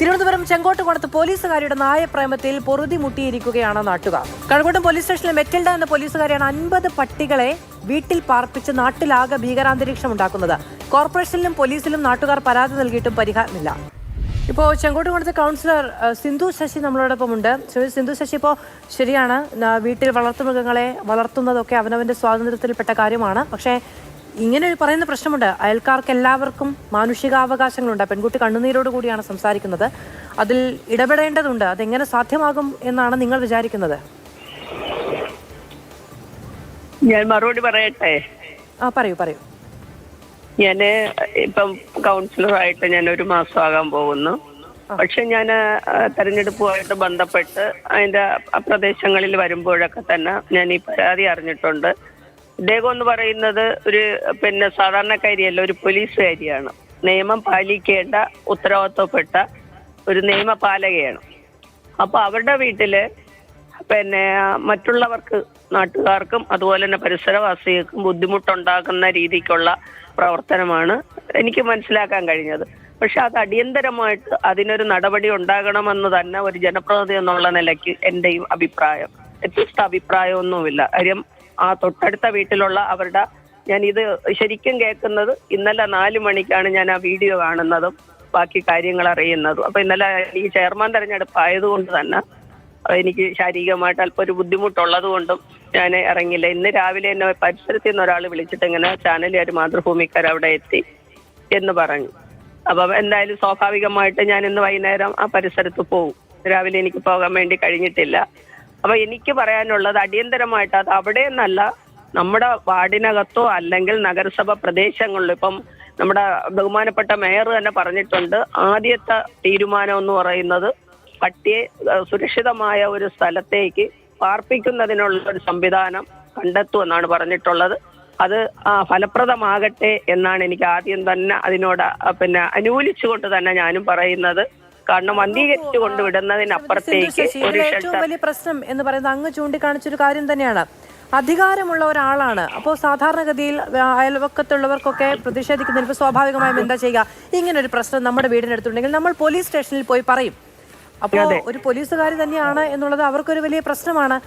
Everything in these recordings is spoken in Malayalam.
തിരുവനന്തപുരം ചെങ്കോട്ടുകോണത്ത് പോലീസുകാരിയുടെ നായപ്രേമത്തിൽ പൊറുതി മുട്ടിയിരിക്കുകയാണ് നാട്ടുകാർ. കഴക്കൂട്ടം പോലീസ് സ്റ്റേഷനിലെ മെറ്റിൽഡ എന്ന പോലീസുകാരിയാണ് അൻപത് പട്ടികളെ വീട്ടിൽ പാർപ്പിച്ച് നാട്ടിലാകെ ഭീകരാന്തരീക്ഷം ഉണ്ടാക്കുന്നത് കോർപ്പറേഷനിലും പോലീസിലും നാട്ടുകാർ പരാതി നൽകിയിട്ടും പരിഹാരമില്ല. ഇപ്പോൾ ചെങ്കോട്ടുകോണത്തെ കൗൺസിലർ സിന്ധു ശശി നമ്മളോടൊപ്പം ഉണ്ട്. സിന്ധു ശശി ഇപ്പോൾ ശരിയാണ്. വീട്ടിൽ വളർത്തുമൃഗങ്ങളെ വളർത്തുന്നതൊക്കെ അവനവന്റെ സ്വാതന്ത്ര്യത്തിൽപ്പെട്ട കാര്യമാണ്. പക്ഷേ ഇങ്ങനെ ഒരു പറയുന്ന പ്രശ്നമുണ്ട്. അയൽക്കാർക്ക് എല്ലാവർക്കും മാനുഷികാവകാശങ്ങളുണ്ട് പെൺകുട്ടി കണ്ണുനീരോട് കൂടിയാണ് സംസാരിക്കുന്നത്. അതിൽ ഇടപെടേണ്ടതുണ്ട്. അതെങ്ങനെ സാധ്യമാകും എന്നാണ് നിങ്ങൾ വിചാരിക്കുന്നത്? ഞാൻ മറുപടി പറയട്ടെ? ആ പറയൂ പറയൂ. ഞാൻ ഇപ്പം കൗൺസിലറായിട്ട് ഞാൻ ഒരു മാസം ആകാൻ പോകുന്നു പക്ഷെ ഞാൻ തെരഞ്ഞെടുപ്പുമായിട്ട് ബന്ധപ്പെട്ട് അതിന്റെ പ്രദേശങ്ങളിൽ വരുമ്പോഴൊക്കെ തന്നെ ഞാൻ ഈ പരാതി അറിഞ്ഞിട്ടുണ്ട്. ഇദ്ദേഹം എന്ന് പറയുന്നത് ഒരു പിന്നെ സാധാരണക്കാരിയല്ല ഒരു പോലീസുകാരിയാണ്. നിയമം പാലിക്കേണ്ട ഉത്തരവാദിത്വപ്പെട്ട ഒരു നിയമപാലകയാണ്. അപ്പൊ അവരുടെ വീട്ടിൽ പിന്നെ മറ്റുള്ളവർക്ക് നാട്ടുകാർക്കും അതുപോലെ തന്നെ പരിസരവാസികൾക്കും ബുദ്ധിമുട്ടുണ്ടാക്കുന്ന രീതിക്കുള്ള പ്രവർത്തനമാണ് എനിക്ക് മനസ്സിലാക്കാൻ കഴിഞ്ഞത്. പക്ഷെ അത് അടിയന്തരമായിട്ട് അതിനൊരു നടപടി ഉണ്ടാകണമെന്ന് തന്നെ ഒരു ജനപ്രതിനിധി എന്നുള്ള നിലയ്ക്ക് എന്റെയും അഭിപ്രായം. വ്യത്യസ്ത അഭിപ്രായമൊന്നുമില്ല. കാര്യം ആ തൊട്ടടുത്ത വീട്ടിലുള്ള അവരുടെ ഞാൻ ഇത് ശരിക്കും കേൾക്കുന്നത് ഇന്നലെ നാല് മണിക്കാണ് ഞാൻ ആ വീഡിയോ കാണുന്നതും ബാക്കി കാര്യങ്ങൾ അറിയുന്നതും. അപ്പൊ ഇന്നലെ ഈ ചെയർമാൻ തെരഞ്ഞെടുപ്പ് ആയതുകൊണ്ട് തന്നെ എനിക്ക് ശാരീരികമായിട്ട് അല്പം ഒരു ബുദ്ധിമുട്ടുള്ളത് കൊണ്ടും ഞാൻ ഇറങ്ങില്ല ഇന്ന് രാവിലെ എന്നെ പരിസരത്തിൽ നിന്ന് ഒരാൾ വിളിച്ചിട്ട് ഇങ്ങനെ ചാനലുകാർ മാതൃഭൂമിക്കാർ അവിടെ എത്തി എന്ന് പറഞ്ഞു. അപ്പം എന്തായാലും സ്വാഭാവികമായിട്ട് ഞാൻ ഇന്ന് വൈകുന്നേരം ആ പരിസരത്ത് പോകും രാവിലെ എനിക്ക് പോകാൻ വേണ്ടി കഴിഞ്ഞിട്ടില്ല. അപ്പൊ എനിക്ക് പറയാനുള്ളത് അടിയന്തരമായിട്ട് അത് അവിടെ നിന്നല്ല നമ്മുടെ വാർഡിനകത്തോ അല്ലെങ്കിൽ നഗരസഭ പ്രദേശങ്ങളിലോ ഇപ്പം നമ്മുടെ ബഹുമാനപ്പെട്ട മേയർ തന്നെ പറഞ്ഞിട്ടുണ്ട് ആദ്യത്തെ തീരുമാനം എന്ന് പറയുന്നത് പട്ടിയെ സുരക്ഷിതമായ ഒരു സ്ഥലത്തേക്ക് പാർപ്പിക്കുന്നതിനുള്ള ഒരു സംവിധാനം കണ്ടെത്തുമെന്നാണ് പറഞ്ഞിട്ടുള്ളത്. അത് ഫലപ്രദമാകട്ടെ എന്നാണ് എനിക്ക് ആദ്യം തന്നെ അതിനോട് പിന്നെ അനുകൂലിച്ചുകൊണ്ട് തന്നെ ഞാനും പറയുന്നത്. കാരണം വന്ധീകരിച്ചു കൊണ്ട് സിന്ധു വിടുന്നതിനപ്പുറത്തേക്ക് ശശി ഒരു ഏറ്റവും വലിയ പ്രശ്നം എന്ന് പറയുന്നത് അങ്ങ് ചൂണ്ടിക്കാണിച്ചൊരു കാര്യം തന്നെയാണ്. അധികാരമുള്ള ഒരാളാണ്. അപ്പോൾ സാധാരണഗതിയിൽ അയൽവക്കത്തുള്ളവർക്കൊക്കെ പ്രതിഷേധിക്കുന്നതിന് ഇപ്പോൾ സ്വാഭാവികമായും എന്താ ചെയ്യുക? ഇങ്ങനെ ഒരു പ്രശ്നം നമ്മുടെ വീടിനടുത്തുണ്ടെങ്കിൽ നമ്മൾ പോലീസ് സ്റ്റേഷനിൽ പോയി പറയും. അപ്പോൾ ഒരു പോലീസുകാർ തന്നെയാണ് എന്നുള്ളത് അവർക്കൊരു വലിയ പ്രശ്നമാണ്.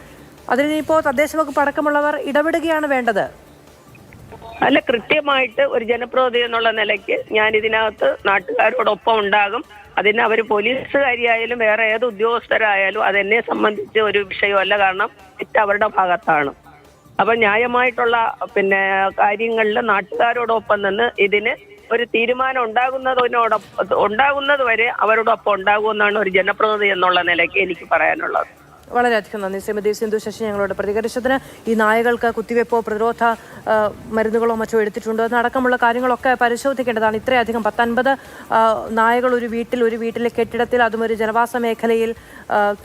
അതിനിപ്പോൾ തദ്ദേശ വകുപ്പ് അടക്കമുള്ളവർ ഇടപെടുകയാണ് വേണ്ടത്. അല്ല കൃത്യമായിട്ട് ഒരു ജനപ്രതിനിധി എന്നുള്ള നിലയ്ക്ക് ഞാൻ ഇതിനകത്ത് നാട്ടുകാരോടൊപ്പം ഉണ്ടാകും. അതിന് അവർ പോലീസുകാരിയായാലും വേറെ ഏത് ഉദ്യോഗസ്ഥരായാലും അതെന്നെ സംബന്ധിച്ച് ഒരു വിഷയമല്ല. കാരണം തെറ്റ് അവരുടെ ഭാഗത്താണ്. അപ്പൊ ന്യായമായിട്ടുള്ള പിന്നെ കാര്യങ്ങളിൽ നാട്ടുകാരോടൊപ്പം നിന്ന് ഇതിന് ഒരു തീരുമാനം ഉണ്ടാകുന്നതിനോടൊപ്പം ഉണ്ടാകുന്നത് വരെ അവരോടൊപ്പം ഉണ്ടാകുമെന്നാണ് ഒരു ജനപ്രതിനിധി എന്നുള്ള നിലയ്ക്ക് എനിക്ക് പറയാനുള്ളത്. വളരെയധികം നന്ദി. ശ്രീമതി സിന്ധു ശശി ഞങ്ങളോട് പ്രതികരിച്ചതിന് ഈ നായകൾക്ക് കുത്തിവെപ്പോ പ്രതിരോധ മരുന്നുകളോ മറ്റോ എടുത്തിട്ടുണ്ടോ. എന്നടക്കമുള്ള കാര്യങ്ങളൊക്കെ പരിശോധിക്കേണ്ടതാണ്. ഇത്രയധികം പത്തൊൻപത് നായകൾ ഒരു വീട്ടിൽ ഒരു വീട്ടിലെ കെട്ടിടത്തിൽ അതും ഒരു ജനവാസ മേഖലയിൽ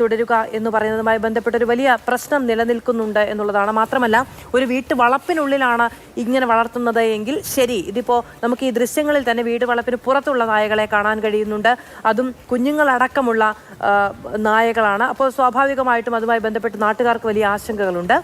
തുടരുക എന്ന് പറയുന്നതുമായി ബന്ധപ്പെട്ട ഒരു വലിയ പ്രശ്നം നിലനിൽക്കുന്നുണ്ട് എന്നുള്ളതാണ്. മാത്രമല്ല ഒരു വീട്ട് വളപ്പിനുള്ളിലാണ് ഇങ്ങനെ വളർത്തുന്നത് എങ്കിൽ ശരി ഇതിപ്പോൾ നമുക്ക് ഈ ദൃശ്യങ്ങളിൽ തന്നെ വീട് വളപ്പിന് പുറത്തുള്ള നായകളെ കാണാൻ കഴിയുന്നുണ്ട്. അതും കുഞ്ഞുങ്ങളടക്കമുള്ള നായകളാണ്. അപ്പോൾ സ്വാഭാവികമായിട്ടും അതുമായി ബന്ധപ്പെട്ട് നാട്ടുകാർക്ക് വലിയ ആശങ്കകളുണ്ട്.